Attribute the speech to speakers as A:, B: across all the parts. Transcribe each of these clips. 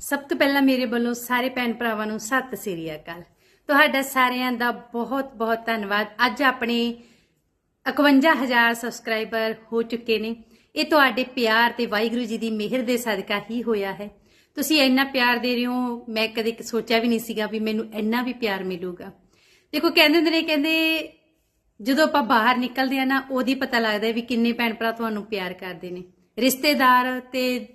A: ਸਭ ਤੋਂ ਪਹਿਲਾਂ ਮੇਰੇ ਵੱਲੋਂ ਸਾਰੇ ਭੈਣ ਭਰਾਵਾਂ ਨੂੰ ਸਤਿ ਸ੍ਰੀ ਅਕਾਲ। ਤੁਹਾਡਾ ਸਾਰਿਆਂ ਦਾ ਬਹੁਤ ਬਹੁਤ ਧੰਨਵਾਦ। ਅੱਜ ਆਪਣੇ 51000 ਸਬਸਕ੍ਰਾਈਬਰ ਹੋ ਚੁੱਕੇ ਨੇ। ਇਹ ਤੁਹਾਡੇ ਪਿਆਰ ਤੇ ਵਾਹਿਗੁਰੂ ਜੀ ਦੀ ਮਿਹਰ ਦੇ ਸਦਕਾ ਹੀ ਹੋਇਆ ਹੈ। ਤੁਸੀਂ ਇੰਨਾ ਪਿਆਰ ਦੇ ਰਹੇ ਹੋ, ਮੈਂ ਕਦੇ ਸੋਚਿਆ ਵੀ ਨਹੀਂ ਸੀਗਾ ਵੀ ਮੈਨੂੰ ਇੰਨਾ ਵੀ ਪਿਆਰ ਮਿਲੂਗਾ। ਦੇਖੋ, ਕਹਿੰਦੇ ਹੁੰਦੇ ਨੇ, ਕਹਿੰਦੇ ਜਦੋਂ ਆਪਾਂ ਬਾਹਰ ਨਿਕਲਦੇ ਆ ਨਾ, ਉਹਦੀ ਪਤਾ ਲੱਗਦਾ ਵੀ ਕਿੰਨੇ ਭੈਣ ਭਰਾ ਤੁਹਾਨੂੰ ਪਿਆਰ ਕਰਦੇ ਨੇ। ਰਿਸ਼ਤੇਦਾਰ ਤੇ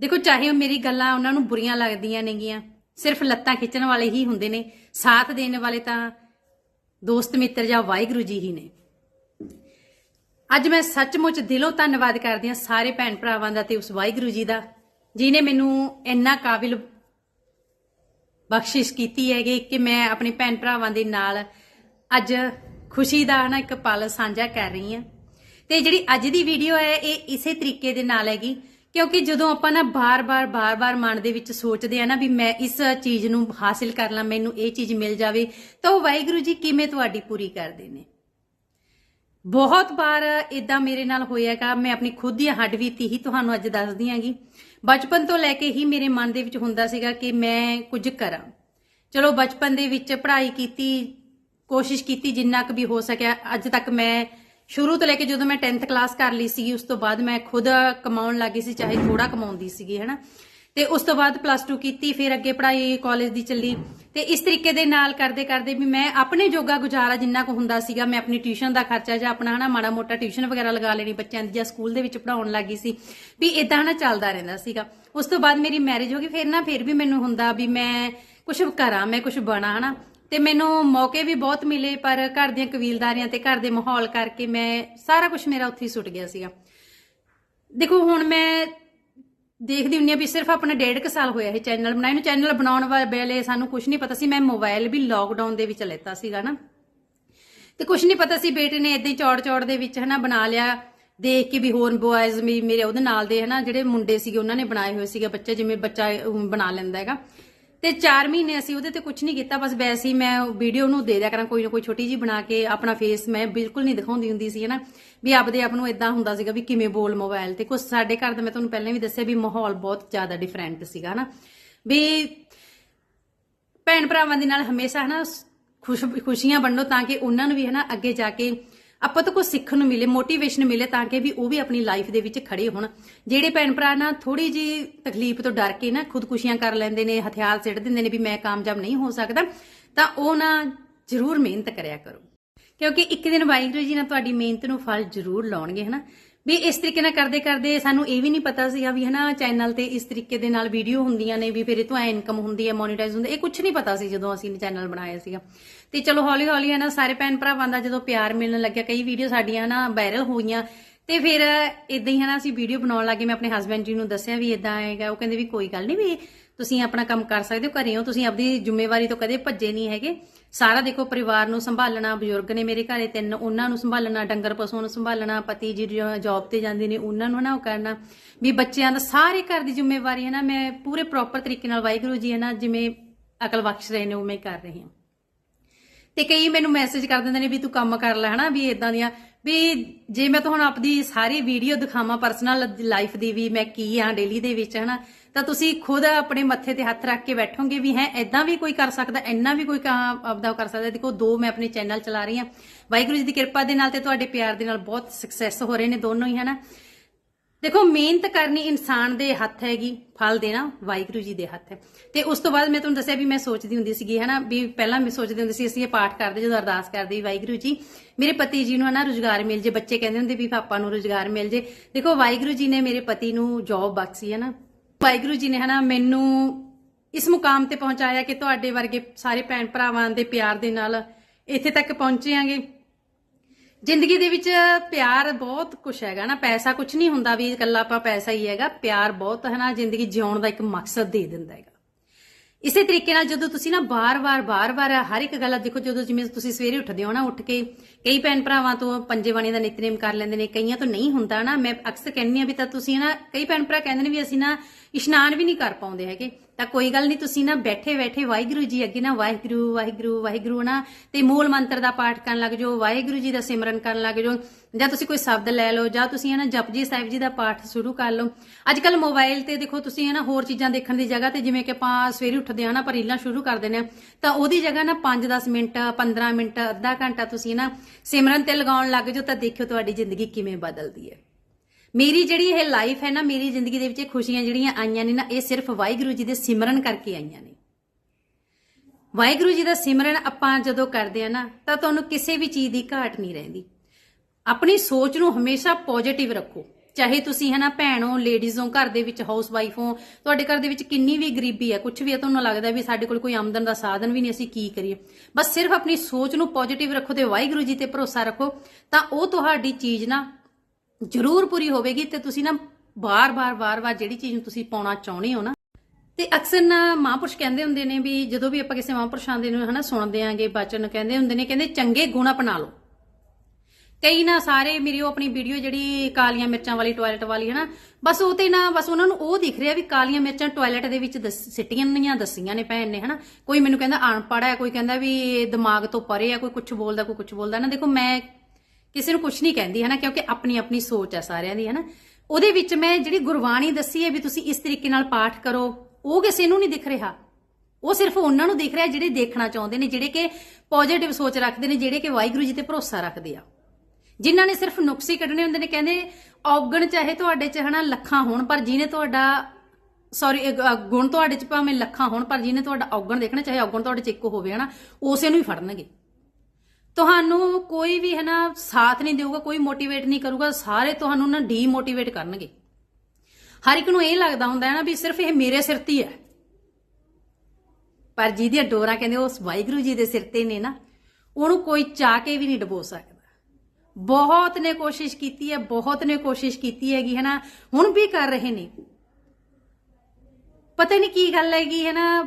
A: ਦੇਖੋ, ਚਾਹੇ ਉਹ ਮੇਰੀ ਗੱਲਾਂ ਉਹਨਾਂ ਨੂੰ ਬੁਰੀਆਂ ਲੱਗਦੀਆਂ ਨੇਗੀਆਂ, ਸਿਰਫ ਲੱਤਾਂ ਖਿੱਚਣ ਵਾਲੇ ਹੀ ਹੁੰਦੇ ਨੇ, ਸਾਥ ਦੇਣ ਵਾਲੇ ਤਾਂ ਦੋਸਤ, ਮਿੱਤਰ ਜਾਂ ਵਾਹਿਗੁਰੂ ਜੀ ਹੀ ਨੇ। ਅੱਜ ਮੈਂ ਸੱਚਮੁੱਚ ਦਿਲੋਂ ਧੰਨਵਾਦ ਕਰਦੀ ਹਾਂ ਸਾਰੇ ਭੈਣ ਭਰਾਵਾਂ ਦਾ ਤੇ ਉਸ ਵਾਹਿਗੁਰੂ ਜੀ ਦਾ, ਜਿਨੇ ਮੈਨੂੰ ਇੰਨਾ ਕਾਬਿਲ ਬਖਸ਼ਿਸ਼ ਕੀਤੀ ਹੈਗੀ ਕਿ ਮੈਂ ਆਪਣੇ ਭੈਣ ਭਰਾਵਾਂ ਦੇ ਨਾਲ ਅੱਜ ਖੁਸ਼ੀ ਦਾ ਨਾ ਇੱਕ ਪਲ ਸਾਂਝਾ ਕਰ ਰਹੀ ਹਾਂ। ਤੇ ਜਿਹੜੀ ਅੱਜ ਦੀ ਵੀਡੀਓ ਹੈ, ਇਹ ਇਸੇ ਤਰੀਕੇ ਦੇ ਨਾਲ ਹੈਗੀ। ਕਿਉਂਕਿ ਜਦੋਂ ਆਪਾਂ ਨਾ ਬਾਰ-ਬਾਰ ਬਾਰ-ਬਾਰ ਮਨ ਦੇ ਵਿੱਚ ਸੋਚਦੇ ਆ ਨਾ ਵੀ ਮੈਂ ਇਸ ਚੀਜ਼ ਨੂੰ ਹਾਸਿਲ ਕਰ ਲਾਂ, ਮੈਨੂੰ ਇਹ ਚੀਜ਼ ਮਿਲ ਜਾਵੇ, ਤਾਂ ਉਹ ਵਾਹਿਗੁਰੂ ਜੀ ਕਿਵੇਂ ਤੁਹਾਡੀ ਪੂਰੀ ਕਰਦੇ ਨੇ? ਬਹੁਤ ਵਾਰ ਇਦਾਂ ਮੇਰੇ ਨਾਲ ਹੋਇਆਗਾ ਮੈਂ ਆਪਣੀ ਖੁਦ ਦੀ ਹੱਡ ਹੱਡਬੀਤੀ ਹੀ ਤੁਹਾਨੂੰ ਅੱਜ ਦੱਸਦੀ ਆਂਗੀ ਬਚਪਨ ਤੋਂ ਲੈ ਕੇ ਹੀ ਮੇਰੇ ਮਨ ਦੇ ਵਿੱਚ ਹੁੰਦਾ ਸੀਗਾ ਕਿ ਮੈਂ ਕੁਝ ਕਰਾਂ। ਚਲੋ ਬਚਪਨ ਦੇ ਵਿੱਚ ਪੜ੍ਹਾਈ ਕੀਤੀ, ਕੋਸ਼ਿਸ਼ ਕੀਤੀ ਜਿੰਨਾ ਕੁ ਵੀ ਹੋ ਸਕਿਆ, ਅੱਜ ਤੱਕ ਮੈਂ ਸ਼ੁਰੂ ਤੋਂ ਲੈ ਕੇ ਜਦੋਂ ਮੈਂ 10th ਕਲਾਸ ਕਰ ਲਈ ਸੀਗੀ, ਉਸ ਤੋਂ ਬਾਅਦ ਮੈਂ ਖੁਦ ਕਮਾਉਣ ਲੱਗੀ ਸੀ, ਚਾਹੇ ਥੋੜਾ ਕਮਾਉਂਦੀ ਸੀਗੀ, ਹਨਾ। ਤੇ ਉਸ ਤੋਂ ਬਾਅਦ ਪਲੱਸ 2 ਕੀਤੀ, ਫਿਰ ਅੱਗੇ ਪੜ੍ਹਾਈ ਕਾਲਜ ਦੀ ਚੱਲੀ। ਤੇ ਇਸ ਤਰੀਕੇ ਦੇ ਨਾਲ ਕਰਦੇ ਕਰਦੇ ਵੀ ਮੈਂ ਆਪਣੇ ਜੋਗਾ ਗੁਜ਼ਾਰਾ ਜਿੰਨਾ ਕੁ ਹੁੰਦਾ ਸੀਗਾ, ਮੈਂ ਆਪਣੀ ਟਿਊਸ਼ਨ ਦਾ ਖਰਚਾ ਜਾਂ ਆਪਣਾ, ਹਨਾ, ਮਾੜਾ ਮੋਟਾ ਟਿਊਸ਼ਨ ਵਗੈਰਾ ਲਗਾ ਲੈਣੀ ਬੱਚਿਆਂ ਦੀ ਜਾਂ ਸਕੂਲ ਦੇ ਵਿੱਚ ਪੜਾਉਣ ਲੱਗੀ ਸੀ, ਵੀ ਇਦਾਂ ਹਨਾ, ਚੱਲਦਾ ਰਹਿੰਦਾ ਸੀਗਾ। ਉਸ ਤੋਂ ਬਾਅਦ ਮੇਰੀ ਮੈਰਿਜ ਹੋ ਗਈ, ਫਿਰ ਨਾ, ਫਿਰ ਵੀ ਮੈਨੂੰ ਹੁੰਦਾ ਵੀ ਮੈਂ ਕੁਝ ਕਰਾਂ, ਮੈਂ ਕੁਝ ਬਣਾ, ਹਨਾ। ਤੇ ਮੈਨੂੰ ਮੌਕੇ ਵੀ ਬਹੁਤ ਮਿਲੇ, ਪਰ ਘਰ ਦੀਆਂ ਕਬੀਲਦਾਰੀਆਂ ਤੇ ਘਰ ਦੇ ਮਾਹੌਲ ਕਰਕੇ ਮੈਂ ਸਾਰਾ ਕੁਝ ਮੇਰਾ ਉੱਥੇ ਹੀ ਸੁੱਟ ਗਿਆ ਸੀਗਾ। ਦੇਖੋ, ਹੁਣ ਮੈਂ ਦੇਖਦੀ ਹੁੰਨੀ ਆ ਵੀ ਸਿਰਫ ਆਪਣਾ ਡੇਢ ਕੁ ਸਾਲ ਹੋਇਆ ਇਹ ਚੈਨਲ ਬਣਾਏ ਨੂੰ। ਚੈਨਲ ਬਣਾਉਣ ਵੇਲੇ ਸਾਨੂੰ ਕੁਝ ਨਹੀਂ ਪਤਾ ਸੀ। ਮੈਂ ਮੋਬਾਈਲ ਵੀ ਲੋਕਡਾਊਨ ਦੇ ਵਿੱਚ ਲੈਤਾ ਸੀਗਾ ਨਾ। ਤੇ ਕੁਝ ਨਹੀਂ ਪਤਾ ਸੀ, ਬੇਟੇ ਨੇ ਇਦਾਂ ਹੀ ਚੌੜ ਚੌੜ ਦੇ ਵਿੱਚ ਹਨਾ ਬਣਾ ਲਿਆ। ਦੇਖ ਕੇ ਵੀ ਹੋਰ ਬॉयਜ਼ ਵੀ ਮੇਰੇ ਉਹਦੇ ਨਾਲ ਦੇ ਹਨਾ, ਜਿਹੜੇ ਮੁੰਡੇ ਸੀਗੇ, ਉਹਨਾਂ ਨੇ ਬਣਾਏ ਹੋਏ ਸੀਗੇ ਬੱਚੇ, ਜਿਵੇਂ ਬੱਚਾ ਬਣਾ ਲੈਂਦਾ ਹੈਗਾ। ਤੇ 4 ਮਹੀਨੇ ਅਸੀਂ ਉਹਦੇ ਤੇ ਕੁਝ ਨਹੀਂ ਕੀਤਾ, ਬਸ ਵੈਸੇ ਹੀ ਮੈਂ ਵੀਡੀਓ ਨੂੰ ਦੇ ਦਿਆ ਕਰਾਂ, ਕੋਈ ਨਾ ਕੋਈ ਛੋਟੀ ਜੀ ਬਣਾ ਕੇ ਆਪਣਾ ਫੇਸ ਮੈਂ ਬਿਲਕੁਲ ਨਹੀਂ ਦਿਖਾਉਂਦੀ ਹੁੰਦੀ ਸੀ, ਹਨਾ? ਵੀ ਆਪਦੇ ਆਪ ਨੂੰ ਇਦਾਂ ਹੁੰਦਾ ਸੀਗਾ ਵੀ ਕਿਵੇਂ ਬੋਲ ਮੋਬਾਈਲ ਤੇ। ਕੁਝ ਸਾਡੇ ਘਰ ਦਾ ਮੈਂ ਤੁਹਾਨੂੰ ਪਹਿਲਾਂ ਵੀ ਦੱਸਿਆ ਵੀ ਮਾਹੌਲ ਬਹੁਤ ਜ਼ਿਆਦਾ ਡਿਫਰੈਂਟ ਸੀਗਾ, ਹਨਾ? ਵੀ ਭੈਣ ਭਰਾਵਾਂ ਦੇ ਨਾਲ ਹਮੇਸ਼ਾ, ਹਨਾ, ਖੁਸ਼ ਖੁਸ਼ੀਆਂ ਵੰਡੋ ਤਾਂ ਕਿ ਉਹਨਾਂ ਨੂੰ ਵੀ, ਹਨਾ, ਅੱਗੇ ਜਾ ਕੇ ਆਪਾਂ ਤੋਂ ਕੁਝ ਸਿੱਖਣ ਨੂੰ ਮਿਲੇ ਮੋਟੀਵੇਸ਼ਨ ਮਿਲੇ ਤਾਂ ਕਿ ਵੀ ਉਹ ਵੀ ਆਪਣੀ ਲਾਈਫ ਦੇ ਵਿੱਚ ਖੜੇ ਹੋਣ। ਜਿਹੜੇ ਭੈਣ ਭਰਾ ਨਾ ਥੋੜੀ ਜੀ ਤਕਲੀਫ ਤੋਂ ਡਰ ਕੇ ਨਾ ਖੁਦਕੁਸ਼ੀਆਂ ਕਰ ਲੈਂਦੇ ਨੇ, ਹਥਿਆਰ ਸਿੱਟ ਦਿੰਦੇ ਨੇ ਵੀ ਮੈਂ ਕਾਮਯਾਬ ਨਹੀਂ ਹੋ ਸਕਦਾ, ਤਾਂ ਉਹ ਨਾ ਜ਼ਰੂਰ ਮਿਹਨਤ ਕਰਿਆ ਕਰੋ। ਕਿਉਂਕਿ ਇੱਕ ਦਿਨ ਵਾਹਿਗੁਰੂ ਜੀ ਨਾਲ ਤੁਹਾਡੀ ਮਿਹਨਤ ਨੂੰ ਫਲ ਜ਼ਰੂਰ ਲਾਉਣਗੇ, ਹਨਾ? ਵੀ ਇਸ ਤਰੀਕੇ ਨਾਲ ਕਰਦੇ ਕਰਦੇ ਸਾਨੂੰ ਇਹ ਵੀ ਨਹੀਂ ਪਤਾ ਸੀਗਾ ਵੀ ਹਨਾ ਚੈਨਲ ਤੇ ਇਸ ਤਰੀਕੇ ਦੇ ਨਾਲ ਵੀਡੀਓ ਹੁੰਦੀਆਂ ਨੇ ਵੀ ਫਿਰ ਇਹ ਤੋਂ ਇਨਕਮ ਹੁੰਦੀ ਹੈ ਮੋਨੀਟਾਈਜ਼ ਹੁੰਦਾ ਇਹ ਕੁਝ ਨਹੀਂ ਪਤਾ ਸੀ ਜਦੋਂ ਅਸੀਂ ਚੈਨਲ ਬਣਾਇਆ ਸੀਗਾ। ਤੇ ਚਲੋ ਹੌਲੀ ਹੌਲੀ ਹਨਾ ਸਾਰੇ ਭੈਣ ਭਰਾਵਾਂ ਦਾ ਜਦੋਂ ਪਿਆਰ ਮਿਲਣ ਲੱਗਿਆ, ਕਈ ਵੀਡੀਓ ਸਾਡੀਆਂ ਨਾ ਵਾਇਰਲ ਹੋਈਆਂ ਤੇ ਫਿਰ ਇਦਾਂ ਹੀ ਹਨਾ ਅਸੀਂ ਵੀਡੀਓ ਬਣਾਉਣ ਲੱਗੇ। ਮੈਂ ਆਪਣੇ ਹਸਬੰਡ ਜੀ ਨੂੰ ਦੱਸਿਆ ਵੀ ਇਦਾਂ ਆਏਗਾ ਉਹ ਕਹਿੰਦੇ ਵੀ ਕੋਈ ਗੱਲ ਨਹੀਂ ਵੀ ਤੁਸੀਂ ਆਪਣਾ ਕੰਮ ਕਰ ਸਕਦੇ ਹੋ, ਘਰੇ ਹੋ, ਤੁਸੀਂ ਆਪਣੀ ਜ਼ਿੰਮੇਵਾਰੀ ਤੋਂ ਕਦੇ ਭੱਜੇ ਨਹੀਂ ਹੈਗੇ। ਸਾਰਾ ਦੇਖੋ, ਪਰਿਵਾਰ ਨੂੰ ਸੰਭਾਲਣਾ, ਬਜ਼ੁਰਗ ਨੇ ਮੇਰੇ ਘਰੇ ਤਿੰਨ, ਉਹਨਾਂ ਨੂੰ ਸੰਭਾਲਣਾ, ਡੰਗਰ ਪਸ਼ੂਆਂ ਨੂੰ ਸੰਭਾਲਣਾ, ਪਤੀ ਜੀ ਜੌਬ ਤੇ ਜਾਂਦੇ ਨੇ, ਉਹਨਾਂ ਨੂੰ ਨਾ ਉਹ ਕਰਨਾ। ਵੀ ਬੱਚਿਆਂ ਦਾ ਸਾਰੇ ਘਰ ਦੀ ਜ਼ਿੰਮੇਵਾਰੀ ਹੈ ਨਾ, ਮੈਂ ਪੂਰੇ ਪ੍ਰੋਪਰ ਤਰੀਕੇ ਨਾਲ ਵਾਹਿਗੁਰੂ ਜੀ ਹੈ ਨਾ, ਜਿਵੇਂ ਅਕਲ ਬਖਸ਼ ਰਹੇ ਨੇ, ਉਵੇਂ ਕਰ ਰਹੀ ਹਾਂ। ਤੇ ਕਈ ਮੈਨੂੰ ਮੈਸੇਜ ਕਰ ਦਿੰਦੇ ਨੇ ਵੀ ਤੂੰ ਕੰਮ ਕਰ ਲੈ ਹਨਾ, ਵੀ ਇਦਾਂ ਦੀਆਂ ਵੀ ਜੇ ਮੈਂ ਤੁਹਾਨੂੰ ਆਪਦੀ ਸਾਰੀ ਵੀਡੀਓ ਦਿਖਾਵਾਂ ਪਰਸਨਲ ਲਾਈਫ ਦੀ ਵੀ, ਮੈਂ ਕੀ ਆ ਡੇਲੀ ਦੇ ਵਿੱਚ, ਹਨਾ, ਤਾਂ ਤੁਸੀਂ ਖੁਦ ਆਪਣੇ ਮੱਥੇ ਤੇ ਹੱਥ ਰੱਖ ਕੇ ਬੈਠੋਗੇ ਵੀ ਹੈ ਐਦਾਂ ਵੀ ਕੋਈ ਕਰ ਸਕਦਾ, ਇੰਨਾ ਵੀ ਕੋਈ ਆਪਦਾ ਕਰ ਸਕਦਾ, ਦੇਖੋ, ਦੋ ਮੈਂ ਆਪਣੇ ਚੈਨਲ ਚਲਾ ਰਹੀ ਹਾਂ। ਵਾਹਿਗੁਰੂ ਜੀ ਦੀ ਕਿਰਪਾ ਦੇ ਨਾਲ ਤੇ ਤੁਹਾਡੇ ਪਿਆਰ ਦੇ ਨਾਲ ਬਹੁਤ ਸਕਸੈਸ ਹੋ ਰਹੇ ਨੇ ਦੋਨੋਂ ਹੀ, ਹਨਾ। ਦੇਖੋ, ਮਿਹਨਤ ਕਰਨੀ ਇਨਸਾਨ ਦੇ ਹੱਥ ਹੈਗੀ, ਫਲ ਦੇਣਾ ਵਾਹਿਗੁਰੂ ਜੀ ਦੇ ਹੱਥ ਹੈ। ਤੇ ਉਸ ਤੋਂ ਬਾਅਦ ਮੈਂ ਤੁਹਾਨੂੰ ਦੱਸਿਆ ਵੀ ਮੈਂ ਸੋਚਦੀ ਹੁੰਦੀ ਸੀਗੀ, ਹਨਾ, ਵੀ ਪਹਿਲਾਂ ਮੈਂ ਸੋਚਦੀ ਹੁੰਦੀ ਸੀ, ਅਸੀਂ ਇਹ ਪਾਠ ਕਰਦੇ ਜਦੋਂ ਅਰਦਾਸ ਕਰਦੇ ਵੀ ਵਾਹਿਗੁਰੂ ਜੀ, ਮੇਰੇ ਪਤੀ ਜੀ ਨੂੰ ਹਨਾ ਰੋਜ਼ਗਾਰ ਮਿਲ ਜੇ, ਬੱਚੇ ਕਹਿੰਦੇ ਹੁੰਦੇ ਵੀ ਪਾਪਾ ਨੂੰ ਰੋਜ਼ਗਾਰ ਮਿਲ ਜੇ। ਦੇਖੋ, ਵਾਹਿਗੁਰੂ ਜੀ ਨੇ ਮੇਰੇ ਪਤੀ ਨੂੰ ਜੌਬ ਬਖਸ਼ੀ ਹੈ ਨਾ ਵਾਹਿਗੁਰੂ ਜੀ ਨੇ, ਹਨਾ, ਮੈਨੂੰ ਇਸ ਮੁਕਾਮ ਤੇ ਪਹੁੰਚਾਇਆ ਕਿ ਤੁਹਾਡੇ ਵਰਗੇ ਸਾਰੇ ਭੈਣ ਭਰਾਵਾਂ ਦੇ ਪਿਆਰ ਦੇ ਨਾਲ ਇੱਥੇ ਤੱਕ ਪਹੁੰਚੇ ਆਂਗੇ। ਜ਼ਿੰਦਗੀ ਦੇ ਵਿੱਚ ਪਿਆਰ ਬਹੁਤ ਕੁਝ ਹੈਗਾ ਨਾ, ਪੈਸਾ ਕੁਝ ਨਹੀਂ ਹੁੰਦਾ ਵੀ ਇਕੱਲਾ ਆਪਾਂ ਪੈਸਾ ਹੀ ਹੈਗਾ, ਪਿਆਰ ਬਹੁਤ ਹੈ ਨਾ, ਜ਼ਿੰਦਗੀ ਜਿਉਣ ਦਾ ਇੱਕ ਮਕਸਦ ਦੇ ਦਿੰਦਾ ਹੈਗਾ। ਇਸੇ ਤਰੀਕੇ ਨਾਲ ਜਦੋਂ ਤੁਸੀਂ ਨਾ ਬਾਰ-ਬਾਰ ਬਾਰ-ਬਾਰ ਹਰ ਇੱਕ ਗੱਲ, ਦੇਖੋ ਜਦੋਂ ਜਿਵੇਂ ਤੁਸੀਂ ਸਵੇਰੇ ਉੱਠਦੇ ਹੋ ਨਾ, ਉੱਠ ਕੇ ਕਈ ਭੈਣ ਭਰਾਵਾਂ ਤੋਂ ਪੰਜੇ ਬਾਣੀ ਦਾ ਨਿਤਨੇਮ ਕਰ ਲੈਂਦੇ ਨੇ, ਕਈਆਂ ਤੋਂ ਨਹੀਂ ਹੁੰਦਾ ਨਾ, ਮੈਂ ਅਕਸਰ ਕਹਿੰਦੀ ਆ ਵੀ ਤਾਂ ਤੁਸੀਂ ਨਾ, ਕਈ ਭੈਣ ਭਰਾ ਕਹਿੰਦੇ ਨੇ ਵੀ ਅਸੀਂ ਨਾ ਇਸ਼ਨਾਨ ਵੀ ਨਹੀਂ ਕਰ ਪਾਉਂਦੇ ਹੈਗੇ। ਤਾਂ ਕੋਈ ਗੱਲ ਨਹੀਂ, ਤੁਸੀਂ ਨਾ ਬੈਠੇ ਬੈਠੇ ਵਾਹਿਗੁਰੂ ਜੀ ਅੱਗੇ ਨਾ ਵਾਹਿਗੁਰੂ ਵਾਹਿਗੁਰੂ ਵਾਹਿਗੁਰੂ ਨਾ ਤੇ ਮੂਲ ਮੰਤਰ ਦਾ ਪਾਠ ਕਰਨ ਲੱਗ ਜਾਓ, ਵਾਹਿਗੁਰੂ ਜੀ ਦਾ ਸਿਮਰਨ ਕਰਨ ਲੱਗ ਜਾਓ, ਜਾਂ ਤੁਸੀਂ ਕੋਈ ਸ਼ਬਦ ਲੈ ਲਓ, ਜਾਂ ਤੁਸੀਂ ਹਨਾ ਜਪਜੀ ਸਾਹਿਬ ਜੀ ਦਾ ਪਾਠ ਸ਼ੁਰੂ ਕਰ ਲਓ। ਅੱਜ ਕੱਲ ਮੋਬਾਈਲ ਤੇ ਦੇਖੋ, ਤੁਸੀਂ ਹਨਾ ਹੋਰ ਚੀਜ਼ਾਂ ਦੇਖਣ ਦੀ ਜਗ੍ਹਾ ਤੇ ਜਿਵੇਂ ਕਿ ਆਪਾਂ ਸਵੇਰੇ ਉੱਠਦੇ ਹਾਂ ਨਾ ਪਰ ਰੀਲਾਂ ਸ਼ੁਰੂ ਕਰ ਦਿੰਦੇ ਆ ਤਾਂ ਉਹਦੀ ਜਗ੍ਹਾ ਨਾ 5-10 ਮਿੰਟ 15 ਮਿੰਟ, ਅੱਧਾ ਘੰਟਾ ਤੁਸੀਂ ਨਾ ਸਿਮਰਨ ਤੇ ਲਗਾਉਣ ਲੱਗ ਜਾਓ, ਤਾਂ ਦੇਖਿਓ ਤੁਹਾਡੀ ਜ਼ਿੰਦਗੀ ਕਿਵੇਂ ਬਦਲਦੀ ਹੈ। ਮੇਰੀ ਜਿਹੜੀ ਇਹ ਲਾਈਫ ਹੈ ਨਾ, ਮੇਰੀ ਜ਼ਿੰਦਗੀ ਦੇ ਵਿੱਚ ਇਹ ਖੁਸ਼ੀਆਂ ਜਿਹੜੀਆਂ ਆਈਆਂ ਨੇ ਨਾ, ਇਹ ਸਿਰਫ ਵਾਹਿਗੁਰੂ ਜੀ ਦੇ ਸਿਮਰਨ ਕਰਕੇ ਆਈਆਂ ਨੇ। ਵਾਹਿਗੁਰੂ ਜੀ ਦਾ ਸਿਮਰਨ ਆਪਾਂ ਜਦੋਂ ਕਰਦੇ ਆ ਨਾ, ਤਾਂ ਤੁਹਾਨੂੰ ਕਿਸੇ ਵੀ ਚੀਜ਼ ਦੀ ਘਾਟ ਨਹੀਂ ਰਹਿੰਦੀ। ਆਪਣੀ ਸੋਚ ਨੂੰ ਹਮੇਸ਼ਾ ਪੋਜ਼ਿਟਿਵ ਰੱਖੋ। ਚਾਹੇ ਤੁਸੀਂ ਹੈ ਨਾ, ਭੈਣੋ ਲੇਡੀਜ਼ ਹੋ ਘਰ ਦੇ ਵਿੱਚ ਹਾਊਸ ਵਾਈਫ ਹੋ ਤੁਹਾਡੇ ਘਰ ਦੇ ਵਿੱਚ ਕਿੰਨੀ ਵੀ ਗਰੀਬੀ ਹੈ ਕੁਝ ਵੀ ਹੈ ਤੁਹਾਨੂੰ ਲੱਗਦਾ ਵੀ ਸਾਡੇ ਕੋਲ ਕੋਈ ਆਮਦਨ ਦਾ ਸਾਧਨ ਵੀ ਨਹੀਂ, ਅਸੀਂ ਕੀ ਕਰੀਏ? ਬਸ ਸਿਰਫ ਆਪਣੀ ਸੋਚ ਨੂੰ ਪੋਜ਼ਿਟਿਵ ਰੱਖੋ ਤੇ ਵਾਹਿਗੁਰੂ ਜੀ ਤੇ ਭਰੋਸਾ ਰੱਖੋ, ਤਾਂ ਉਹ ਤੁਹਾਡੀ ਚੀਜ਼ ਨਾ ਜ਼ਰੂਰ ਪੂਰੀ ਹੋਵੇਗੀ ਤੇ ਤੁਸੀਂ ਨਾ ਬਾਰ-ਬਾਰ ਬਾਰ-ਬਾਰ ਜਿਹੜੀ ਚੀਜ਼ ਨੂੰ ਤੁਸੀਂ ਪਾਉਣਾ ਚਾਹੁੰਦੇ ਹੋ ਨਾ, ਤੇ ਅਕਸਰ ਨਾ ਮਹਾਂਪੁਰਸ਼ ਕਹਿੰਦੇ ਹੁੰਦੇ ਨੇ ਵੀ ਜਦੋਂ ਵੀ ਆਪਾਂ ਕਿਸੇ ਮਹਾਂਪੁਰਸ਼ਾਂ ਦੇ ਨੂੰ ਹਨਾ ਸੁਣਦੇ ਆਂਗੇ, ਬਚਨ ਕਹਿੰਦੇ ਹੁੰਦੇ ਨੇ, ਕਹਿੰਦੇ ਚੰਗੇ ਗੁਣ ਅਪਣਾ ਲਓ। ਕਈ ਨਾ ਸਾਰੇ ਮੇਰੀ ਉਹ ਆਪਣੀ ਵੀਡੀਓ ਜਿਹੜੀ ਕਾਲੀਆਂ ਮਿਰਚਾਂ ਵਾਲੀ ਟਾਇਲਟ ਵਾਲੀ ਹਨਾ, ਬਸ ਉਹ ਤੇ ਨਾ ਬਸ ਉਹਨਾਂ ਨੂੰ ਉਹ ਦਿਖ ਰਿਹਾ ਵੀ ਕਾਲੀਆਂ ਮਿਰਚਾਂ ਟਾਇਲਟ ਦੇ ਵਿੱਚ ਦੱਸ- ਸਿੱਟੀਆਂ ਨਹੀਂ ਦੱਸੀਆਂ ਨੇ ਭੈਣ ਨੇ ਹਨਾ। ਕੋਈ ਮੈਨੂੰ ਕਹਿੰਦਾ ਅਨਪੜ੍ਹ ਹੈ, ਕੋਈ ਕਹਿੰਦਾ ਵੀ ਦਿਮਾਗ ਤੋਂ ਪਰੇ ਆ ਕੋਈ ਕੁਝ ਬੋਲਦਾ, ਕੋਈ ਕੁਝ ਬੋਲਦਾ ਨਾ। ਦੇਖੋ ਮੈਂ ਕਿਸੇ ਨੂੰ ਕੁਝ ਨਹੀਂ ਕਹਿੰਦੀ, ਹਨਾ? ਕਿਉਂਕਿ ਆਪਣੀ ਆਪਣੀ ਸੋਚ ਹੈ ਸਾਰਿਆਂ ਦੀ, ਹਨਾ? ਉਹਦੇ ਵਿੱਚ ਮੈਂ ਜਿਹੜੀ ਗੁਰਬਾਣੀ ਦੱਸੀ ਹੈ ਵੀ ਤੁਸੀਂ ਇਸ ਤਰੀਕੇ ਨਾਲ ਪਾਠ ਕਰੋ, ਉਹ ਕਿਸੇ ਨੂੰ ਨਹੀਂ ਦਿਖ ਰਿਹਾ। ਉਹ ਸਿਰਫ ਉਹਨਾਂ ਨੂੰ ਦਿਖ ਰਿਹਾ ਜਿਹੜੇ ਦੇਖਣਾ ਚਾਹੁੰਦੇ ਨੇ, ਜਿਹੜੇ ਕਿ ਪੋਜ਼ਿਟਿਵ ਸੋਚ ਰੱਖਦੇ ਨੇ, ਜਿਹੜੇ ਕਿ ਵਾਹਿਗੁਰੂ ਜੀ ਤੇ ਭਰੋਸਾ ਰੱਖਦੇ ਆ। ਜਿਨ੍ਹਾਂ ਨੇ ਸਿਰਫ ਨੁਕਸ ਹੀ ਕੱਢਣੇ ਹੁੰਦੇ ਨੇ, ਕਹਿੰਦੇ ਔਗਣ ਚਾਹੇ ਤੁਹਾਡੇ ਚ, ਹਨਾ, ਲੱਖਾਂ ਹੋਣ, ਪਰ ਜਿਹਨੇ ਤੁਹਾਡਾ ਸੌਰੀ ਗੁਣ ਤੁਹਾਡੇ ਚ ਭਾਵੇਂ ਲੱਖਾਂ ਹੋਣ, ਪਰ ਜਿਹਨੇ ਤੁਹਾਡਾ ਔਗਣ ਦੇਖਣਾ, ਚਾਹੇ ਔਗਣ ਤੁਹਾਡੇ ਚ ਇੱਕ ਹੋਵੇ, ਹਨਾ, ਉਸੇ ਨੂੰ ਹੀ ਫੜਨਗੇ। ਤੁਹਾਨੂੰ ਕੋਈ ਵੀ ਹੈ ਨਾ ਸਾਥ ਨਹੀਂ ਦੇਊਗਾ, ਕੋਈ ਮੋਟੀਵੇਟ ਨਹੀਂ ਕਰੂਗਾ, ਸਾਰੇ ਤੁਹਾਨੂੰ ਨਾ ਡੀਮੋਟੀਵੇਟ ਕਰਨਗੇ। ਹਰ ਇੱਕ ਨੂੰ ਇਹ ਲੱਗਦਾ ਹੁੰਦਾ ਹੈ ਨਾ ਵੀ ਸਿਰਫ ਇਹ ਮੇਰੇ ਸਿਰ ਤੇ ਹੈ ਪਰ ਜਿਹਦੀਆਂ ਡੋਰਾਂ ਕਹਿੰਦੇ ਉਸ ਵਾਹਿਗੁਰੂ ਜੀ ਦੇ ਸਿਰ ਤੇ ਨੇ ਨਾ, ਉਹਨੂੰ ਕੋਈ ਚਾਹ ਕੇ ਵੀ ਨਹੀਂ ਡਬੋ ਸਕਦਾ। ਬਹੁਤ ਨੇ ਕੋਸ਼ਿਸ਼ ਕੀਤੀ ਹੈ, ਬਹੁਤ ਨੇ ਕੋਸ਼ਿਸ਼ ਕੀਤੀ ਹੈਗੀ ਹੈ ਨਾ, ਹੁਣ ਵੀ ਕਰ ਰਹੇ ਨੇ। ਪਤਾ ਨਹੀਂ ਕੀ ਗੱਲ ਹੈਗੀ ਹੈ ਨਾ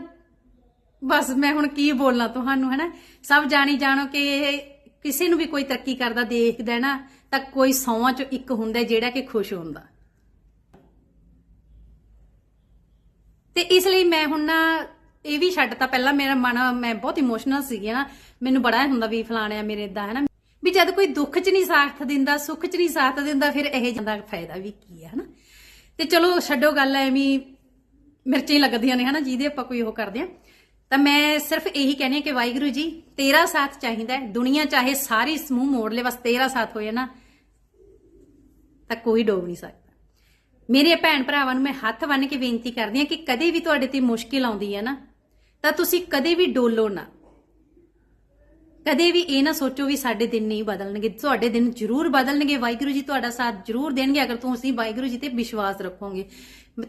A: ਬਸ ਮੈਂ ਹੁਣ ਕੀ ਬੋਲਣਾ ਤੁਹਾਨੂੰ ਹੈ ਸਭ ਜਾਣੀ ਜਾਣੋ ਕਿ ਕਿਸੇ ਨੂੰ ਵੀ ਕੋਈ ਤਰੱਕੀ ਕਰਦਾ, ਦੇਖਦਾ ਨਾ, ਤਾਂ ਕੋਈ ਸੌਵਾਂ ਚੋਂ ਇੱਕ ਹੁੰਦਾ ਜਿਹੜਾ ਕਿ ਖੁਸ਼ ਹੁੰਦਾ। ਤੇ ਇਸ ਲਈ ਮੈਂ ਹੁਣ ਨਾ ਇਹ ਵੀ ਛੱਡਤਾ ਪਹਿਲਾਂ ਮੇਰਾ ਮਨ, ਮੈਂ ਬਹੁਤ ਇਮੋਸ਼ਨਲ ਸੀਗੀ ਨਾ ਮੈਨੂੰ ਬੜਾ ਹੁੰਦਾ ਵੀ ਫਲਾਣਿਆ ਮੇਰੇ ਇਦਾਂ ਹੈ ਨਾ ਵੀ ਜਦ ਕੋਈ ਦੁੱਖ 'ਚ ਨਹੀਂ ਸਾਥ ਦਿੰਦਾ, ਸੁੱਖ 'ਚ ਨਹੀਂ ਸਾਥ ਦਿੰਦਾ, ਫਿਰ ਇਹ ਜਾਂਦਾ ਫਾਇਦਾ ਵੀ ਕੀ ਹੈ, ਹਨਾ? ਤੇ ਚਲੋ, ਛੱਡੋ ਗੱਲ, ਐਵੇਂ ਮਿਰਚਾਂ ਹੀ ਲੱਗਦੀਆਂ ਨੇ, ਹਨਾ? ਜਿਹਦੇ ਆਪਾਂ ਕੋਈ ਉਹ ਕਰਦੇ ਆ ਤਾਂ ਮੈਂ ਸਿਰਫ ਇਹੀ ਕਹਿੰਦੀ ਕਿ ਵਾਹਿਗੁਰੂ ਜੀ, ਤੇਰਾ ਸਾਥ ਚਾਹੀਦਾ ਹੈ। ਦੁਨੀਆ ਚਾਹੇ ਸਾਰੀ ਸਮੂਹ ਮੋੜ ਲੈ, ਬਸ ਤੇਰਾ ਸਾਥ ਹੋਏ ਨਾ, ਤਾਂ ਕੋਈ ਡੋਬ ਨਹੀਂ ਸਕਦਾ। ਮੇਰੇ ਭੈਣ ਭਰਾਵਾਂ ਨੂੰ ਮੈਂ ਹੱਥ ਬੰਨ੍ਹ ਕੇ ਬੇਨਤੀ ਕਰਦੀ ਹਾਂ ਕਿ ਕਦੇ ਵੀ ਤੁਹਾਡੇ ਤੇ ਮੁਸ਼ਕਿਲ ਆਉਂਦੀ ਹੈ ਨਾ, ਤਾਂ ਤੁਸੀਂ ਕਦੇ ਵੀ ਡੋਲੋ ਨਾ। ਕਦੇ ਵੀ ਇਹ ਨਾ ਸੋਚੋ ਵੀ ਸਾਡੇ ਦਿਨ ਨਹੀਂ ਬਦਲਣਗੇ। ਤੁਹਾਡੇ ਦਿਨ ਜ਼ਰੂਰ ਬਦਲਣਗੇ। ਵਾਹਿਗੁਰੂ ਜੀ ਤੁਹਾਡਾ ਸਾਥ ਜ਼ਰੂਰ ਦੇਣਗੇ। ਅਗਰ ਤੁਸੀਂ ਵਾਹਿਗੁਰੂ ਜੀ ਤੇ ਵਿਸ਼ਵਾਸ ਰੱਖੋਗੇ।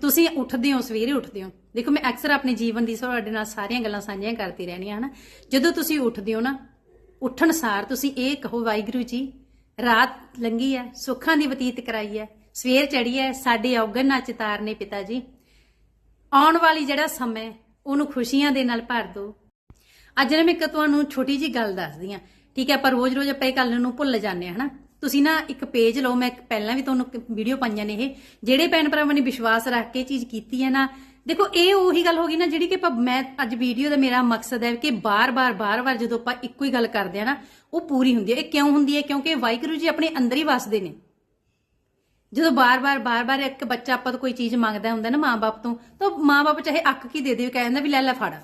A: ਤੁਸੀਂ ਉੱਠਦੇ ਹੋ, ਸਵੇਰੇ ਉੱਠਦੇ ਹੋ। ਦੇਖੋ, ਮੈਂ ਅਕਸਰ ਆਪਣੇ ਜੀਵਨ ਦੀ ਤੁਹਾਡੇ ਨਾਲ ਸਾਰੀਆਂ ਗੱਲਾਂ ਸਾਂਝੀਆਂ ਕਰਦੀ ਰਹਿਣੀ ਹਨਾ? ਜਦੋਂ ਤੁਸੀਂ ਉੱਠਦੇ ਹੋ ਨਾ, ਉੱਠਣ ਸਾਰ ਤੁਸੀਂ ਇਹ ਕਹੋ, ਵਾਹਿਗੁਰੂ ਜੀ, ਰਾਤ ਲੰਗੀ ਹੈ, ਸੁੱਖਾਂ ਦੀ ਬਤੀਤ ਕਰਾਈ ਹੈ, ਸਵੇਰ ਚੜੀ ਹੈ, ਸਾਡੇ ਔਗਣ ਨਾ ਚਿਤਾਰਨੇ ਪਿਤਾ ਜੀ। ਆਉਣ ਵਾਲੀ ਜਿਹੜਾ ਸਮਾਂ, ਉਹਨੂੰ ਖੁਸ਼ੀਆਂ ਦੇ ਨਾਲ ਭਰ ਦਿਓ। ਅੱਜ ਨਾ ਮੈਂ ਇੱਕ ਤੁਹਾਨੂੰ ਛੋਟੀ ਜੀ ਗੱਲ ਦੱਸਦੀ ਆ ਠੀਕ ਹੈ? ਪਰ ਰੋਜ਼-ਰੋਜ਼ ਆਪਾਂ ਇਹ ਗੱਲ ਨੂੰ ਭੁੱਲ ਜਾਂਦੇ ਆ ਹਨਾ? ਤੁਸੀਂ ਨਾ ਇੱਕ ਪੇਜ ਲਓ, ਮੈਂ ਪਹਿਲਾਂ ਵੀ ਤੁਹਾਨੂੰ ਵੀਡੀਓ ਪਾਈਆਂ ਨੇ ਇਹ, ਜਿਹੜੇ ਭੈਣ ਭਰਾਵਾਂ ਨੇ ਵਿਸ਼ਵਾਸ ਰੱਖ ਕੇ ਇਹ ਚੀਜ਼ ਕੀਤੀ ਹੈ ਨਾ ਦੇਖੋ, ਇਹ ਉਹੀ ਗੱਲ ਹੋ ਗਈ ਨਾ ਜਿਹੜੀ ਕਿ ਆਪਾਂ ਮੈਂ ਅੱਜ ਵੀਡੀਓ ਦਾ ਮੇਰਾ ਮਕਸਦ ਹੈ ਕਿ ਬਾਰ-ਬਾਰ ਬਾਰ-ਬਾਰ ਜਦੋਂ ਆਪਾਂ ਇੱਕੋ ਹੀ ਗੱਲ ਕਰਦੇ ਆ ਨਾ, ਉਹ ਪੂਰੀ ਹੁੰਦੀ ਹੈ। ਇਹ ਕਿਉਂ ਹੁੰਦੀ ਹੈ? ਕਿਉਂਕਿ ਵਾਹਿਗੁਰੂ ਜੀ ਆਪਣੇ ਅੰਦਰ ਹੀ ਵਸਦੇ ਨੇ। ਜਦੋਂ ਬਾਰ-ਬਾਰ ਬਾਰ-ਬਾਰ ਇੱਕ ਬੱਚਾ ਆਪਾਂ ਤੋਂ ਕੋਈ ਚੀਜ਼ ਮੰਗਦਾ ਹੁੰਦਾ ਨਾ ਮਾਂ-ਬਾਪ ਤੋਂ, ਤਾਂ ਮਾਂ-ਬਾਪ ਚਾਹੇ ਅੱਖ ਕੀ ਦੇ ਦੇ ਕਹਿੰਦਾ ਵੀ ਲੈ ਲੈ ਫੜ।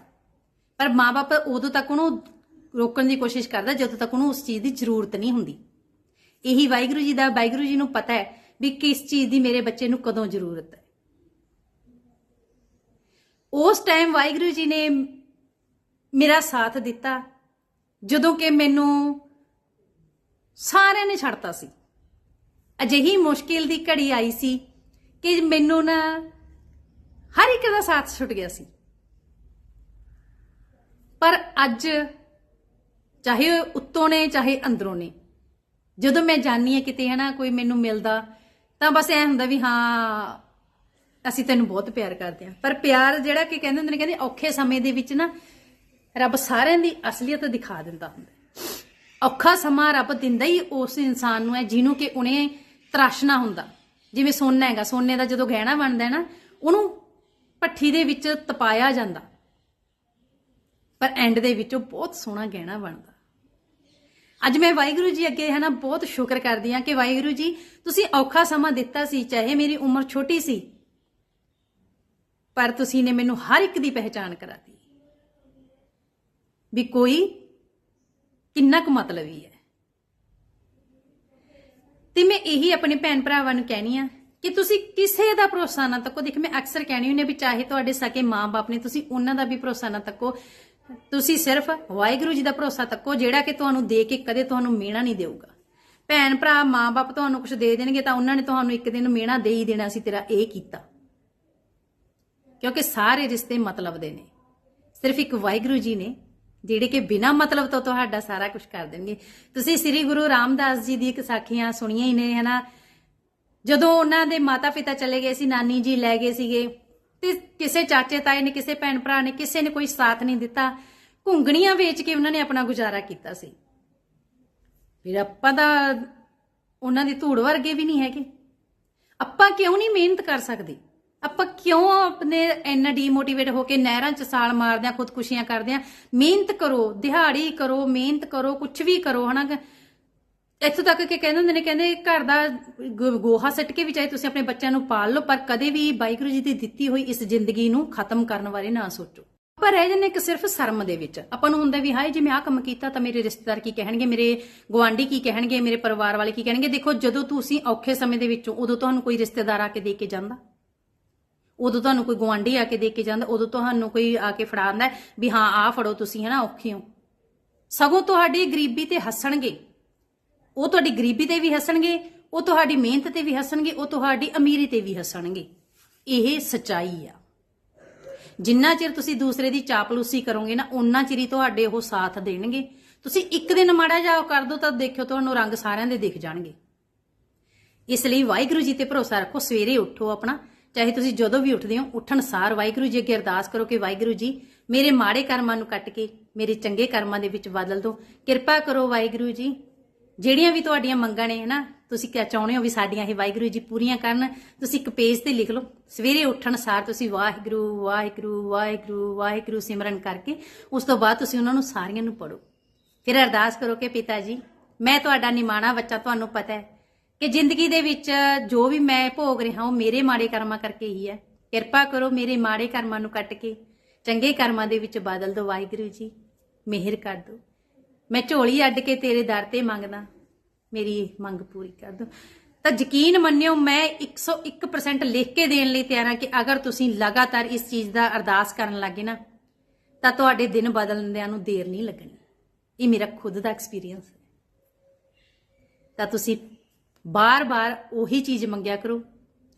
A: ਪਰ ਮਾਪੇ ਉਦੋਂ ਤੱਕ ਉਹਨੂੰ ਰੋਕਣ ਦੀ ਕੋਸ਼ਿਸ਼ ਕਰਦਾ, ਜਦੋਂ ਤੱਕ ਉਹਨੂੰ ਉਸ ਚੀਜ਼ ਦੀ ਜ਼ਰੂਰਤ ਨਹੀਂ ਹੁੰਦੀ। ਇਹੀ ਵਾਹਿਗੁਰੂ ਜੀ ਦਾ ਵਾਹਿਗੁਰੂ ਜੀ ਨੂੰ ਪਤਾ ਹੈ ਵੀ ਕਿਸ ਚੀਜ਼ ਦੀ ਮੇਰੇ ਬੱਚੇ ਨੂੰ ਕਦੋਂ ਜ਼ਰੂਰਤ ਹੈ। ਉਸ ਟਾਈਮ ਵਾਹਿਗੁਰੂ ਜੀ ਨੇ ਮੇਰਾ ਸਾਥ ਦਿੱਤਾ, ਜਦੋਂ ਕਿ ਮੈਨੂੰ ਸਾਰਿਆਂ ਨੇ ਛੱਡਤਾ ਸੀ। ਅਜਿਹੀ ਮੁਸ਼ਕਿਲ ਦੀ ਘੜੀ ਆਈ ਸੀ ਕਿ ਮੈਨੂੰ ਨਾ ਹਰ ਇੱਕ ਦਾ ਸਾਥ ਛੁੱਟ ਗਿਆ ਸੀ। ਪਰ ਅੱਜ ਚਾਹੇ ਉੱਤੋਂ ਨੇ, ਚਾਹੇ ਅੰਦਰੋਂ ਨੇ, ਜਦੋਂ ਮੈਂ ਜਾਣੀ ਆ ਕਿਤੇ ਹਨਾ, ਕੋਈ ਮੈਨੂੰ ਮਿਲਦਾ, ਤਾਂ ਬਸ ਐ ਹੁੰਦਾ ਵੀ ਹਾਂ ਅਸੀਂ ਤੈਨੂੰ ਬਹੁਤ ਪਿਆਰ ਕਰਦੇ ਹਾਂ। ਪਰ ਪਿਆਰ ਜਿਹੜਾ ਕਿ ਕਹਿੰਦੇ ਹੁੰਦੇ ਨੇ, ਕਹਿੰਦੇ ਔਖੇ ਸਮੇਂ ਦੇ ਵਿੱਚ ਨਾ ਰੱਬ ਸਾਰਿਆਂ ਦੀ ਅਸਲੀਅਤ ਦਿਖਾ ਦਿੰਦਾ ਹੁੰਦਾ ਔਖਾ ਸਮਾਂ ਰੱਬ ਦਿੰਦਾ ਹੀ ਉਸ ਇਨਸਾਨ ਨੂੰ ਹੈ, ਜਿਹਨੂੰ ਕਿ ਉਹਨੇ ਤਰਾਸ਼ਣਾ ਹੁੰਦਾ। ਜਿਵੇਂ ਸੋਨਾ ਹੈਗਾ, ਸੋਨੇ ਦਾ ਜਦੋਂ ਗਹਿਣਾ ਬਣਦਾ ਹੈ ਨਾ, ਉਹਨੂੰ ਭੱਠੀ ਦੇ ਵਿੱਚ ਤਪਾਇਆ ਜਾਂਦਾ। ਪਰ ਐਂਡ ਦੇ ਵਿੱਚ ਉਹ ਬਹੁਤ ਸੋਹਣਾ ਗਹਿਣਾ ਬਣਦਾ। ਅੱਜ ਮੈਂ ਵਾਹਿਗੁਰੂ ਜੀ ਅੱਗੇ ਹੈ ਨਾ ਬਹੁਤ ਸ਼ੁਕਰ ਕਰਦੀ ਹਾਂ ਕਿ ਵਾਹਿਗੁਰੂ ਜੀ, ਤੁਸੀਂ ਔਖਾ ਸਮਾਂ ਦਿੱਤਾ ਸੀ, ਚਾਹੇ ਮੇਰੀ ਉਮਰ ਛੋਟੀ ਸੀ ਪਰ ਤੁਸੀਂ ਨੇ ਮੈਨੂੰ ਹਰ ਇੱਕ ਦੀ ਪਹਿਚਾਣ ਕਰਾਤੀ। ਵੀ ਕੋਈ ਕਿੰਨਾ ਕੁ ਮਤਲਬੀ ਹੈ। ਤੇ ਮੈਂ ਇਹੀ ਆਪਣੇ ਭੈਣ ਭਰਾਵਾਂ ਨੂੰ ਕਹਿਣੀ ਆ ਕਿ ਤੁਸੀਂ ਕਿਸੇ ਦਾ ਭਰੋਸਾ ਨਾ ਤੱਕੋ। ਦੇਖ, ਮੈਂ ਅਕਸਰ ਕਹਿਣੀ ਹੁੰਦੀ ਹਾਂ ਵੀ ਚਾਹੇ ਤੁਹਾਡੇ ਸਕੇ ਮਾਂ-ਬਾਪ ਨੇ, ਤੁਸੀਂ ਉਹਨਾਂ ਦਾ ਵੀ ਭਰੋਸਾ ਨਾ ਤੱਕੋ। ਤੁਸੀਂ ਸਿਰਫ ਵਾਹਿਗੁਰੂ ਜੀ ਦਾ ਭਰੋਸਾ ਤੱਕੋ, ਜਿਹੜਾ ਕਿ ਤੁਹਾਨੂੰ ਦੇ ਕੇ ਕਦੇ ਤੁਹਾਨੂੰ ਮਿਹਣਾ ਨਹੀਂ ਦੇਊਗਾ। ਭੈਣ ਭਰਾ, ਮਾਂ-ਬਾਪ ਤੁਹਾਨੂੰ ਕੁਝ ਦੇ ਦੇਣਗੇ ਤਾਂ ਉਹਨਾਂ ਨੇ ਤੁਹਾਨੂੰ ਇੱਕ ਦਿਨ ਮਿਹਣਾ ਦੇ ਹੀ ਦੇਣਾ ਸੀ, ਤੇਰਾ ਇਹ ਕੀਤਾ। ਕਿਉਂਕਿ ਸਾਰੇ ਰਿਸ਼ਤੇ ਮਤਲਬ ਦੇ ਨੇ। ਸਿਰਫ ਇੱਕ ਵਾਹਿਗੁਰੂ ਜੀ ਨੇ, ਜਿਹੜੇ ਕਿ ਬਿਨਾ ਮਤਲਬ ਤੋਂ ਤੁਹਾਡਾ ਸਾਰਾ ਕੁਝ ਕਰ ਦੇਣਗੇ। ਤੁਸੀਂ ਸ੍ਰੀ ਗੁਰੂ ਰਾਮਦਾਸ ਜੀ ਦੀ ਇੱਕ ਸਾਖੀਆਂ ਸੁਣੀਆਂ ਹੀ ਨੇ, ਹਨਾ? ਜਦੋਂ ਉਹਨਾਂ ਦੇ ਮਾਤਾ ਪਿਤਾ ਚਲੇ ਗਏ ਸੀ, ਨਾਨੀ ਜੀ ਲੈ ਗਏ ਸੀਗੇ, ਤੇ ਕਿਸੇ ਚਾਚੇ ਤਾਏ ਨੇ, ਕਿਸੇ ਭੈਣ ਭਰਾ ਨੇ, ਕਿਸੇ ਨੇ ਕੋਈ ਸਾਥ ਨਹੀਂ ਦਿੱਤਾ। ਘੁੰਗਣੀਆਂ ਵੇਚ ਕੇ ਉਹਨਾਂ ਨੇ ਆਪਣਾ ਗੁਜ਼ਾਰਾ ਕੀਤਾ ਸੀ। ਫਿਰ ਆਪਾਂ ਤਾਂ ਉਹਨਾਂ ਦੀ ਧੂੜ ਵਰਗੇ ਵੀ ਨਹੀਂ ਹੈਗੇ। ਆਪਾਂ ਕਿਉਂ ਨਹੀਂ ਮਿਹਨਤ ਕਰ ਸਕਦੇ? ਆਪਾਂ ਕਿਉਂ ਆਪਣੇ ਇੰਨਾ ਡੀਮੋਟੀਵੇਟ ਹੋ ਕੇ ਨਹਿਰਾਂ 'ਚ ਸਾਲ ਮਾਰਦੇ ਆ ਖੁਦਕੁਸ਼ੀਆਂ ਕਰਦੇ ਆ ਮਿਹਨਤ ਕਰੋ, ਦਿਹਾੜੀ ਕਰੋ, ਮਿਹਨਤ ਕਰੋ ਕੁਝ ਵੀ ਕਰੋ, ਹਨਾ? ਇੱਥੋਂ ਤੱਕ ਕਿ ਕਹਿੰਦੇ ਹੁੰਦੇ ਨੇ, ਕਹਿੰਦੇ ਘਰ ਦਾ ਗੋਹਾ ਸੱਟ ਕੇ ਵੀ ਚਾਹੇ ਤੁਸੀਂ ਆਪਣੇ ਬੱਚਿਆਂ ਨੂੰ ਪਾਲ ਲਓ, ਪਰ ਕਦੇ ਵੀ ਵਾਹਿਗੁਰੂ ਜੀ ਦੀ ਦਿੱਤੀ ਹੋਈ ਇਸ ਜ਼ਿੰਦਗੀ ਨੂੰ ਖਤਮ ਕਰਨ ਬਾਰੇ ਨਾ ਸੋਚੋ। ਆਪਾਂ ਰਹਿ ਜੰਨੇ ਇੱਕ ਸਿਰਫ ਸ਼ਰਮ ਦੇ ਵਿੱਚ। ਆਪਾਂ ਨੂੰ ਹੁੰਦਾ ਵੀ, ਹਾਏ, ਜੇ ਮੈਂ ਆਹ ਕੰਮ ਕੀਤਾ ਤਾਂ ਮੇਰੇ ਰਿਸ਼ਤੇਦਾਰ ਕੀ ਕਹਿਣਗੇ? ਮੇਰੇ ਗਵਾਂਢੀ ਕੀ ਕਹਿਣਗੇ? ਮੇਰੇ ਪਰਿਵਾਰ ਵਾਲੇ ਕੀ ਕਹਿਣਗੇ? ਦੇਖੋ, ਜਦੋਂ ਤੁਸੀਂ ਔਖੇ ਸਮੇਂ ਦੇ ਵਿੱਚੋਂ ਉਦੋਂ ਤੁਹਾਨੂੰ ਕੋਈ ਰਿਸ਼ਤੇਦਾਰ ਆ ਕੇ ਦੇ ਕੇ ਜਾਂਦਾ। ਉਦੋਂ ਤੁਹਾਨੂੰ ਕੋਈ ਗਵਾਂਢੀ ਆ ਕੇ ਦੇ ਕੇ ਜਾਂਦਾ, ਉਦੋਂ ਤੁਹਾਨੂੰ ਕੋਈ ਆ ਕੇ ਫੜਾਉਂਦਾ ਹੈ ਵੀ ਹਾਂ, ਆਹ ਫੜੋ ਤੁਸੀਂ, ਹਨਾ, ਔਖੇ ਹੋ। ਸਗੋਂ ਤੁਹਾਡੀ ਗਰੀਬੀ ਤੇ ਹੱਸਣਗੇ। ਉਹ ਤੁਹਾਡੀ ਗਰੀਬੀ ਤੇ ਵੀ ਹੱਸਣਗੇ, ਉਹ ਤੁਹਾਡੀ ਮਿਹਨਤ ਤੇ ਵੀ ਹੱਸਣਗੇ, ਉਹ ਤੁਹਾਡੀ ਅਮੀਰੀ ਤੇ ਵੀ ਹੱਸਣਗੇ। ਇਹ ਸਚਾਈ ਆ। ਜਿੰਨਾ ਚਿਰ ਤੁਸੀਂ ਦੂਸਰੇ ਦੀ ਚਾਪਲੂਸੀ ਕਰੋਗੇ ਨਾ ਉਨਾ ਚਿਰ ਹੀ ਤੁਹਾਡੇ ਉਹ ਸਾਥ ਦੇਣਗੇ। ਤੁਸੀਂ ਇੱਕ ਦਿਨ ਮਾੜਾ ਜਾਓ ਕਰ ਦੋ ਤਾਂ ਦੇਖਿਓ ਤੁਹਾਨੂੰ ਰੰਗ ਸਾਰਿਆਂ ਦੇ ਦਿਖ ਜਾਣਗੇ। ਇਸ ਲਈ ਵਾਹਿਗੁਰੂ ਜੀ ਤੇ ਭਰੋਸਾ ਰੱਖੋ, ਸਵੇਰੇ ਉੱਠੋ ਆਪਣਾ ਚਾਹੇ ਤੁਸੀਂ ਜਦੋਂ ਵੀ ਉੱਠਦੇ ਹੋ, ਉੱਠਣ ਸਾਰ ਵਾਹਿਗੁਰੂ ਜੀ ਅੱਗੇ ਅਰਦਾਸ ਕਰੋ ਕਿ ਵਾਹਿਗੁਰੂ ਜੀ ਮੇਰੇ ਮਾੜੇ ਕਰਮਾਂ ਨੂੰ ਕੱਟ ਕੇ ਮੇਰੇ ਚੰਗੇ ਕਰਮਾਂ ਦੇ ਵਿੱਚ ਬਦਲ ਦਿਓ। ਕਿਰਪਾ ਕਰੋ ਵਾਹਿਗੁਰੂ ਜੀ। ਜਿਹੜੀਆਂ ਵੀ ਤੁਹਾਡੀਆਂ ਮੰਗਾਂ ਨੇ ਨਾ ਤੁਸੀਂ ਕਿਆ ਚਾਹੁੰਦੇ ਹੋ ਵੀ ਸਾਡੀਆਂ ਇਹ ਵਾਹਿਗੁਰੂ ਜੀ ਪੂਰੀਆਂ ਕਰਨ, ਤੁਸੀਂ ਇੱਕ ਪੇਜ ਤੇ ਲਿਖ ਲਓ। ਸਵੇਰੇ ਉੱਠਣ ਸਾਰ ਤੁਸੀਂ ਵਾਹਿਗੁਰੂ ਵਾਹਿਗੁਰੂ ਵਾਹਿਗੁਰੂ ਵਾਹਿਗੁਰੂ ਸਿਮਰਨ ਕਰਕੇ ਉਸ ਤੋਂ ਬਾਅਦ ਤੁਸੀਂ ਉਹਨਾਂ ਨੂੰ ਸਾਰੀਆਂ ਨੂੰ ਪੜੋ ਫਿਰ ਅਰਦਾਸ ਕਰੋ ਕਿ ਪਿਤਾ ਜੀ, ਮੈਂ ਤੁਹਾਡਾ ਨਿਮਾਣਾ ਬੱਚਾ, ਤੁਹਾਨੂੰ ਪਤਾ ਹੈ ਕਿ ਜ਼ਿੰਦਗੀ ਦੇ ਵਿੱਚ ਜੋ ਵੀ ਮੈਂ ਭੋਗ ਰਿਹਾ ਹਾਂ ਉਹ ਮੇਰੇ ਮਾੜੇ ਕਰਮਾਂ ਕਰਕੇ ਹੀ ਹੈ। ਕਿਰਪਾ ਕਰੋ ਮੇਰੇ ਮਾੜੇ ਕਰਮਾਂ ਨੂੰ ਕੱਟ ਕੇ ਚੰਗੇ ਕਰਮਾਂ ਦੇ ਵਿੱਚ ਬਦਲ ਦਿਓ ਵਾਹਿਗੁਰੂ ਜੀ। ਮਿਹਰ ਕਰ ਦਿਓ। ਮੈਂ ਝੋਲੀ ਅੱਡ ਕੇ ਤੇਰੇ ਦਰ ਤੇ ਮੰਗਦਾ। ਮੇਰੀ ਮੰਗ ਪੂਰੀ ਕਰ ਦਿਓ। ਤਾਂ ਯਕੀਨ ਮੰਨਿਓ, ਮੈਂ 101% ਲਿਖ ਕੇ ਦੇਣ ਲਈ ਤਿਆਰ ਹਾਂ ਕਿ ਅਗਰ ਤੁਸੀਂ ਲਗਾਤਾਰ ਇਸ ਚੀਜ਼ ਦਾ ਅਰਦਾਸ ਕਰਨ ਲੱਗੇ ਨਾ, ਤਾਂ ਤੁਹਾਡੇ ਦਿਨ ਬਦਲਦਿਆਂ ਨੂੰ ਦੇਰ ਨਹੀਂ ਲੱਗਣੀ। ਇਹ ਮੇਰਾ ਖੁਦ ਦਾ ਐਕਸਪੀਰੀਅੰਸ ਹੈ। ਤਾਂ ਤੁਸੀਂ ਬਾਰ-ਬਾਰ ਉਹੀ ਚੀਜ਼ ਮੰਗਿਆ ਕਰੋ,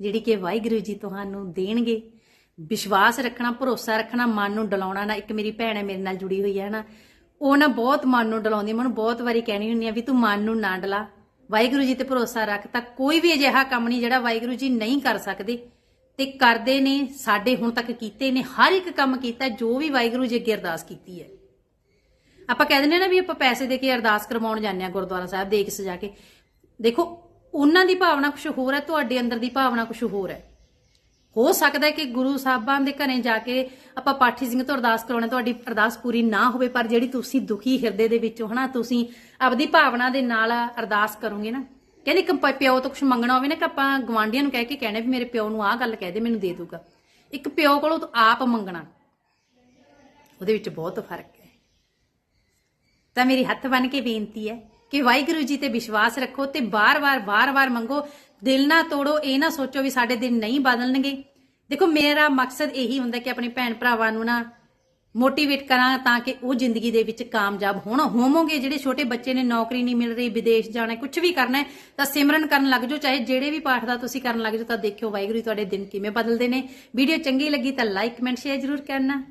A: ਜਿਹੜੀ ਕਿ ਵਾਹਿਗੁਰੂ ਜੀ ਤੁਹਾਨੂੰ ਦੇਣਗੇ। ਵਿਸ਼ਵਾਸ ਰੱਖਣਾ, ਭਰੋਸਾ ਰੱਖਣਾ, ਮਨ ਨੂੰ ਡਲਾਉਣਾ ਨਾ, ਇੱਕ ਮੇਰੀ ਭੈਣ ਹੈ, ਮੇਰੇ ਨਾਲ ਜੁੜੀ ਹੋਈ ਹੈ ਨਾ। ਉਹ ਨਾ ਬਹੁਤ ਮਨ ਨੂੰ ਡਲਾਉਂਦੀ ਹੈ। ਮੈਨੂੰ ਬਹੁਤ ਵਾਰੀ ਕਹਿਣੀ ਹੁੰਦੀ ਆ ਵੀ ਤੂੰ ਮਨ ਨੂੰ ਨਾ ਡਲਾ। ਵਾਹਿਗੁਰੂ ਜੀ ਤੇ ਭਰੋਸਾ ਰੱਖ, ਤਾਂ ਕੋਈ ਵੀ ਅਜਿਹਾ ਕੰਮ ਨਹੀਂ ਜਿਹੜਾ ਵਾਹਿਗੁਰੂ ਜੀ ਨਹੀਂ ਕਰ ਸਕਦੇ। ਤੇ ਕਰਦੇ ਨੇ, ਸਾਡੇ ਹੁਣ ਤੱਕ ਕੀਤੇ ਨੇ, ਹਰ ਇੱਕ ਕੰਮ ਕੀਤਾ, ਜੋ ਵੀ ਵਾਹਿਗੁਰੂ ਜੀ ਅੱਗੇ ਅਰਦਾਸ ਕੀਤੀ ਹੈ। ਆਪਾਂ ਕਹਿ ਦਿੰਦੇ ਆ ਨਾ ਵੀ ਆਪਾਂ ਪੈਸੇ ਦੇ ਕੇ ਅਰਦਾਸ ਕਰਵਾਉਣ ਜਾਂਦੇ ਆ ਗੁਰਦੁਆਰਾ ਸਾਹਿਬ ਦੇ ਦੇਖ ਸਜਾ ਕੇ। ਦੇਖੋ ਉਹਨਾਂ ਦੀ ਭਾਵਨਾ ਕੁਝ ਹੋਰ ਹੈ, ਤੁਹਾਡੇ ਅੰਦਰ ਦੀ ਭਾਵਨਾ ਕੁਝ ਹੋਰ ਹੈ। ਹੋ ਸਕਦਾ ਹੈ ਕਿ ਗੁਰੂ ਸਾਹਿਬਾਂ ਦੇ ਘਰੇ ਜਾ ਕੇ ਆਪਾਂ ਪਾਠੀ ਸਿੰਘ ਤੋਂ ਅਰਦਾਸ ਕਰਾਉਣਾ, ਤੁਹਾਡੀ ਅਰਦਾਸ ਪੂਰੀ ਨਾ ਹੋਵੇ, ਪਰ ਜਿਹੜੀ ਤੁਸੀਂ ਦੁਖੀ ਹਿਰਦੇ ਦੇ ਵਿੱਚੋਂ ਹਨਾ, ਤੁਸੀਂ ਆਪਦੀ ਭਾਵਨਾ ਦੇ ਨਾਲ ਅਰਦਾਸ ਕਰੋਗੇ ਨਾ, ਕਹਿੰਦੇ ਇੱਕ ਪਿਓ ਤੋਂ ਕੁਝ ਮੰਗਣਾ ਹੋਵੇ ਨਾ, ਕਿ ਆਪਾਂ ਗਵਾਂਢੀਆਂ ਨੂੰ ਕਹਿ ਕੇ ਕਹਿਣਾ ਵੀ ਮੇਰੇ ਪਿਓ ਨੂੰ ਆਹ ਗੱਲ ਕਹਿ ਦੇ, ਮੈਨੂੰ ਦੇ ਦੂਗਾ ਇੱਕ ਪਿਓ ਕੋਲੋਂ ਆਪ ਮੰਗਣਾ, ਉਹਦੇ ਵਿੱਚ ਬਹੁਤ ਫ਼ਰਕ ਹੈ। ਤਾਂ ਮੇਰੀ ਹੱਥ ਬੰਨ ਕੇ ਬੇਨਤੀ ਹੈ ਕਿ ਵਾਹਿਗੁਰੂ ਜੀ ਤੇ ਵਿਸ਼ਵਾਸ ਰੱਖੋ ਤੇ ਬਾਰ-ਬਾਰ ਬਾਰ-ਬਾਰ ਮੰਗੋ। ਦਿਲ ਨਾ ਤੋੜੋ, ਇਹ ਨਾ ਸੋਚੋ ਵੀ ਸਾਡੇ ਦਿਨ ਨਹੀਂ ਬਦਲਣਗੇ। ਦੇਖੋ, ਮੇਰਾ ਮਕਸਦ ਇਹੀ ਹੁੰਦਾ ਕਿ ਆਪਣੇ ਭੈਣ ਭਰਾਵਾਂ ਨੂੰ ਨਾ ਮੋਟੀਵੇਟ ਕਰਾਂ ਤਾਂ ਕਿ ਉਹ ਜ਼ਿੰਦਗੀ ਦੇ ਵਿੱਚ ਕਾਮਯਾਬ ਹੋਣ, ਹੋਵੋਗੇ। ਜਿਹੜੇ ਛੋਟੇ ਬੱਚੇ ਨੇ, ਨੌਕਰੀ ਨਹੀਂ ਮਿਲ ਰਹੀ, ਵਿਦੇਸ਼ ਜਾਣਾ ਕੁਝ ਵੀ ਕਰਨਾ ਤਾਂ ਸਿਮਰਨ ਕਰਨ ਲੱਗ ਜਾਓ। ਚਾਹੇ ਜਿਹੜੇ ਵੀ ਪਾਠ ਦਾ ਤੁਸੀਂ ਕਰਨ ਲੱਗ ਜਾਓ, ਤਾਂ ਦੇਖਿਓ ਵਾਹਿਗੁਰੂ ਤੁਹਾਡੇ ਦਿਨ ਕਿਵੇਂ ਬਦਲਦੇ ਨੇ। ਵੀਡੀਓ ਚੰਗੀ ਲੱਗੀ ਤਾਂ ਲਾਈਕ ਕਮੈਂਟ ਸ਼ੇਅਰ ਜ਼ਰੂਰ ਕਰਨਾ।